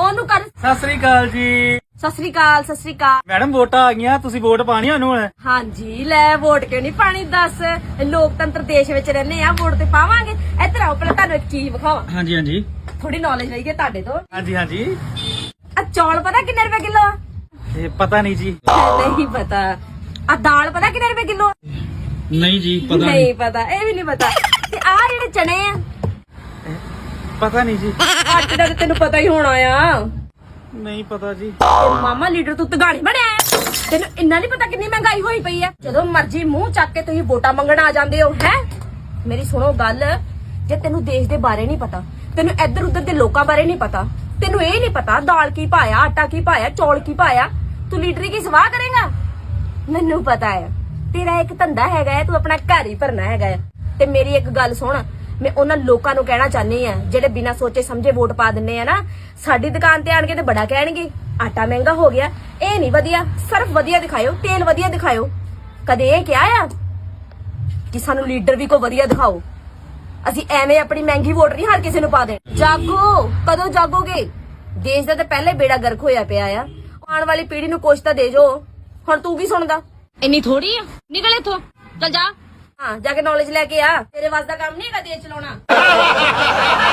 ਉਹਨੂੰ ਕਰ। ਸਤਿ ਸ੍ਰੀ ਅਕਾਲ ਜੀ। ਸਤਿ ਸ੍ਰੀ ਅਕਾਲ ਸਤਿ ਸ੍ਰੀ ਅਕਾਲ। ਮੈਡਮ ਵੋਟਾਂ ਆ ਗਈਆਂ ਤੁਸੀਂ ਵੋਟ ਪਾਣੀ ਉਹਨੂੰ ਹੁਣ? ਹਾਂਜੀ ਲੈ ਵੋਟ ਕਿਉਂ ਨਹੀਂ ਪਾਣੀ ਦੱਸ। ਲੋਕਤੰਤਰ ਦੇਸ਼ ਵਿੱਚ ਰਹਿੰਦੇ ਆ ਵੋਟ ਤੇ ਪਾਵਾਂਗੇ। ਇੱਧਰ ਆਓ ਪਹਿਲਾਂ ਤੁਹਾਨੂੰ ਇੱਕ ਚੀਜ਼ ਵਿਖਾਵਾਂ। ਹਾਂਜੀ ਹਾਂਜੀ। ਥੋੜੀ ਨੌਲੇਜ ਲਈਏ ਤੁਹਾਡੇ ਤੋਂ। ਹਾਂਜੀ ਹਾਂਜੀ। ਆ ਚੌਲ ਪਤਾ ਕਿੰਨੇ ਰੁਪਏ ਕਿਲੋ ਆ? ਇਹ ਪਤਾ ਨਹੀਂ ਜੀ। ਨਹੀਂ ਪਤਾ। ਆ ਦਾਲ ਪਤਾ ਕਿੰਨੇ ਰੁਪਏ ਕਿਲੋ ਨਹੀਂ ਜੀ ਨਹੀਂ ਪਤਾ ਇਹ ਵੀ ਨਹੀਂ ਪਤਾ। ਤੇ ਆ ਜਿਹੜੇ ਚਨੇ ਆ ਪਤਾ ਨਹੀਂ ਜੀ। ਆਟੇ ਦਾ ਤਾਂ ਤੈਨੂੰ ਪਤਾ ਹੀ ਹੋਣਾ ਆ। ਨਹੀਂ ਪਤਾ ਜੀ। ਤੇ ਮਾਮਾ ਲੀਡਰ ਤੂੰ ਤਗਾੜੀ ਬਣਿਆ ਤੈਨੂੰ ਇੰਨਾ ਨਹੀਂ ਪਤਾ ਕਿੰਨੀ ਮਹਿੰਗਾਈ ਹੋਈ ਪਈ ਆ। ਜਦੋਂ ਮਰਜ਼ੀ ਮੂੰਹ ਚੱਕ ਕੇ ਤੁਸੀਂ ਵੋਟਾਂ ਮੰਗਣ ਆ ਜਾਂਦੇ ਹੋ ਹੈ? ਮੇਰੀ ਸੁਣੋ ਗੱਲ। ਜੇ ਤੈਨੂੰ ਦੇਸ਼ ਦੇ ਬਾਰੇ ਨਹੀਂ ਪਤਾ ਤੈਨੂੰ ਇੱਧਰ ਉੱਧਰ ਦੇ ਲੋਕਾਂ ਬਾਰੇ ਨਹੀਂ ਪਤਾ ਤੈਨੂੰ ਇਹ ਨਹੀਂ ਪਤਾ ਦਾਲ ਕੀ ਪਾਇਆ ਆਟਾ ਕੀ ਪਾਇਆ ਚੌਲ ਕੀ ਪਾਇਆ ਤੂੰ ਲੀਡਰੀ ਕੀ ਸਵਾਹ ਕਰੇਗਾ? ਮੈਨੂੰ ਪਤਾ ਹੈ ਤੇਰਾ ਇੱਕ ਧੰਦਾ ਹੈਗਾ ਹੈ ਤੂੰ ਆਪਣਾ ਘਰ ਹੀ ਭਰਨਾ ਹੈਗਾ ਹੈ ਤੇ ਮੇਰੀ ਇੱਕ ਗੱਲ ਸੁਣ ਮੈਂ ਉਹਨਾਂ ਲੋਕਾਂ ਨੂੰ ਕਹਿਣਾ ਚਾਹਨੀ ਆ ਜਿਹੜੇ ਬਿਨਾਂ ਸੋਚੇ ਸਮਝੇ ਵੋਟ ਪਾ ਦਿੰਨੇ ਆ ਨਾ, ਸਾਡੀ ਦੁਕਾਨ ਤੇ ਆਣ ਤੇ ਬੜਾ ਕਹਿਣਗੇ, ਆਟਾ ਮਹਿੰਗਾ ਹੋ ਗਿਆ, ਇਹ ਨਹੀਂ ਵਧੀਆ, ਸਿਰਫ ਵਧੀਆ ਦਿਖਾਇਓ, ਤੇਲ ਵਧੀਆ ਦਿਖਾਇਓ। ਕਦੇ ਇਹ ਕਿਹਾ ਆ ਕਿ ਸਾਨੂੰ ਲੀਡਰ ਵੀ ਕੋ ਵਧੀਆ ਦਿਖਾਓ। ਅਸੀਂ ਐਵੇਂ ਆਪਣੀ ਮਹਿੰਗੀ ਵੋਟ ਨਹੀਂ ਹਰ ਕਿਸੇ ਨੂੰ ਪਾ ਦੇ ਜਾਗੋ, ਕਦੋਂ ਜਾਗੋਗੇ? ਦੇਸ਼ ਦਾ ਤਾਂ ਪਹਿਲੇ ਬੇੜਾ ਗਰਕ ਹੋਇਆ ਪਿਆ ਆ। ਆਉਣ ਵਾਲੀ ਪੀੜ੍ਹੀ ਨੂੰ ਕੁਛ ਤਾਂ ਦੇ ਜੋ। ਹੁਣ ਤੂੰ ਕੀ ਸੁਣਦਾ। ਇੰਨੀ ਥੋੜੀ ਆ। ਨਿਕਲ ਇੱਥੋਂ। ਚੱਲ ਜਾ। ਹਾਂ, ਜਾ ਕੇ ਨੌਲੇਜ ਲੈ ਕੇ ਆ। ਤੇਰੇ ਵਾਸਤੇ ਦਾ ਕੰਮ ਨਹੀਂ ਹੈਗਾ ਦੇਸ਼ ਚਲਾਉਣਾ।